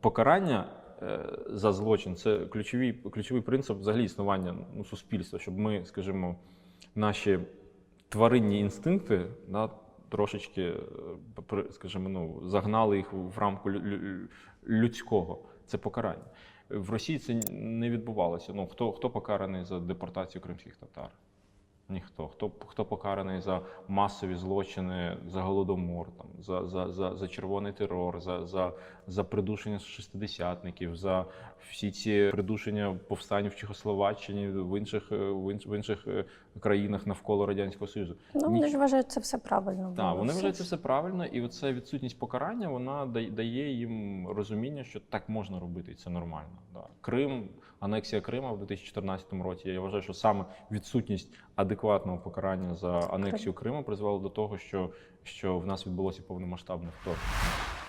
покарання е, за злочин це ключовий, ключовий принцип взагалі існування ну, суспільства, щоб ми, скажімо, наші тваринні інстинкти да, трошечки, е, скажімо, ну, загнали їх в рамку лю- лю- людського. Це покарання. В Росії це не відбувалося. Ну, хто, хто покараний за депортацію кримських татар? Ніхто. Хто, хто покараний за масові злочини, за голодомор, там, за, за, за, за червоний терор, за, за, за придушення шестидесятників, за всі ці придушення повстань в Чехословаччині, в інших, е, в інш- в інших е, країнах навколо Радянського Союзу. Ну, вони Ніч- ж вважають це все правильно. так, вони вважають це все правильно, і оця відсутність покарання вона да- дає їм розуміння, що так можна робити, і це нормально. Да. Крим, анексія Крима в 2014 році. Я вважаю, що саме відсутність адекватного покарання за анексію Криму призвела до того, що, що в нас відбулося повномасштабне вторгнення.